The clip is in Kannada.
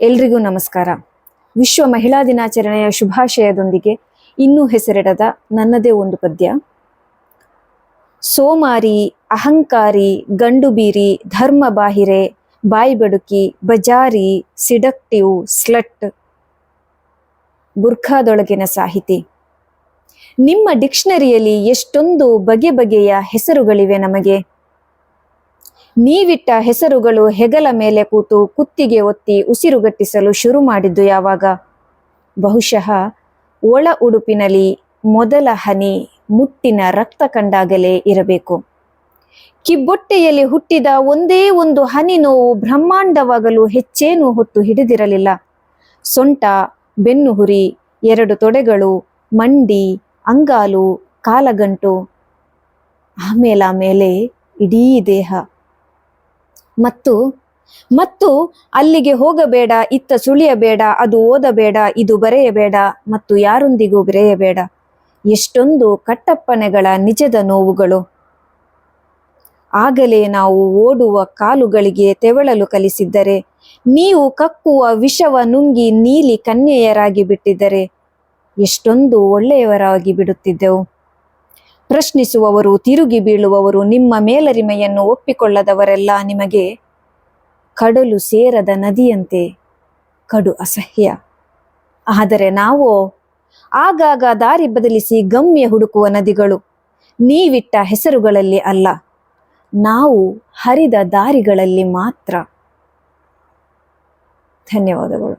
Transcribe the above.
ಎಲ್ರಿಗೂ ನಮಸ್ಕಾರ. ವಿಶ್ವ ಮಹಿಳಾ ದಿನಾಚರಣೆಯ ಶುಭಾಶಯದೊಂದಿಗೆ ಇನ್ನೂ ಹೆಸರಿಡದ ನನ್ನದೇ ಒಂದು ಪದ್ಯ. ಸೋಮಾರಿ, ಅಹಂಕಾರಿ, ಗಂಡುಬೀರಿ, ಧರ್ಮಬಾಹಿರೆ, ಬಾಯಿಬಡುಕಿ, ಬಜಾರಿ, ಸಿಡಕ್ಟಿವ್, ಸ್ಲಟ್. ಬುರ್ಖಾದೊಳಗಿನ ಸಾಹಿತಿ. ನಿಮ್ಮ ಡಿಕ್ಷನರಿಯಲ್ಲಿ ಎಷ್ಟೊಂದು ಬಗೆ ಬಗೆಯ ಹೆಸರುಗಳಿವೆ ನಮಗೆ. ನೀವಿಟ್ಟ ಹೆಸರುಗಳು ಹೆಗಲ ಮೇಲೆ ಕೂತು ಕುತ್ತಿಗೆ ಒತ್ತಿ ಉಸಿರುಗಟ್ಟಿಸಲು ಶುರು ಮಾಡಿದ್ದು ಯಾವಾಗ? ಬಹುಶಃ ಒಳ ಉಡುಪಿನಲ್ಲಿ ಮೊದಲ ಹನಿ ಮುಟ್ಟಿನ ರಕ್ತ ಕಂಡಾಗಲೇ ಇರಬೇಕು. ಕಿಬ್ಬೊಟ್ಟೆಯಲ್ಲಿ ಹುಟ್ಟಿದ ಒಂದೇ ಒಂದು ಹನಿ ನೋವು ಬ್ರಹ್ಮಾಂಡವಾಗಲು ಹೆಚ್ಚೇನೂ ಹೊತ್ತು ಹಿಡಿದಿರಲಿಲ್ಲ. ಸೊಂಟ ಬೆನ್ನುಹುರಿ ಎರಡು ತೊಡೆಗಳು, ಮಂಡಿ, ಅಂಗಾಲು, ಕಾಲಗಂಟು, ಆಮೇಲಾಮೇಲೆ ಇಡೀ ದೇಹ. ಮತ್ತು ಮತ್ತು ಅಲ್ಲಿಗೆ ಹೋಗಬೇಡ, ಇತ್ತ ಸುಳಿಯಬೇಡ, ಅದು ಓದಬೇಡ, ಇದು ಬರೆಯಬೇಡ, ಮತ್ತು ಯಾರೊಂದಿಗೂ ಬೆರೆಯಬೇಡ. ಎಷ್ಟೊಂದು ಕಟ್ಟಪ್ಪನೆಗಳ ನಿಜದ ನೋವುಗಳು. ಆಗಲೇ ನಾವು ಓಡುವ ಕಾಲುಗಳಿಗೆ ತೆವಳಲು ಕಲಿಸಿದ್ದರೆ, ನೀವು ಕಕ್ಕುವ ವಿಷವ ನುಂಗಿ ನೀಲಿ ಕನ್ಯೆಯರಾಗಿ ಬಿಟ್ಟಿದ್ದರೆ, ಎಷ್ಟೊಂದು ಒಳ್ಳೆಯವರಾಗಿ ಬಿಡುತ್ತಿದ್ದೆವು. ಪ್ರಶ್ನಿಸುವವರು, ತಿರುಗಿ ಬೀಳುವವರು, ನಿಮ್ಮ ಮೇಲರಿಮೆಯನ್ನು ಒಪ್ಪಿಕೊಳ್ಳದವರೆಲ್ಲ ನಿಮಗೆ ಕಡಲು ಸೇರದ ನದಿಯಂತೆ ಕಡು ಅಸಹ್ಯ. ಆದರೆ ನಾವು ಆಗಾಗ ದಾರಿ ಬದಲಿಸಿ ಗಮ್ಯ ಹುಡುಕುವ ನದಿಗಳು ನೀವಿಟ್ಟ ಹೆಸರುಗಳಲ್ಲಿ ಅಲ್ಲ, ನಾವು ಹರಿದ ದಾರಿಗಳಲ್ಲಿ ಮಾತ್ರ. ಧನ್ಯವಾದಗಳು.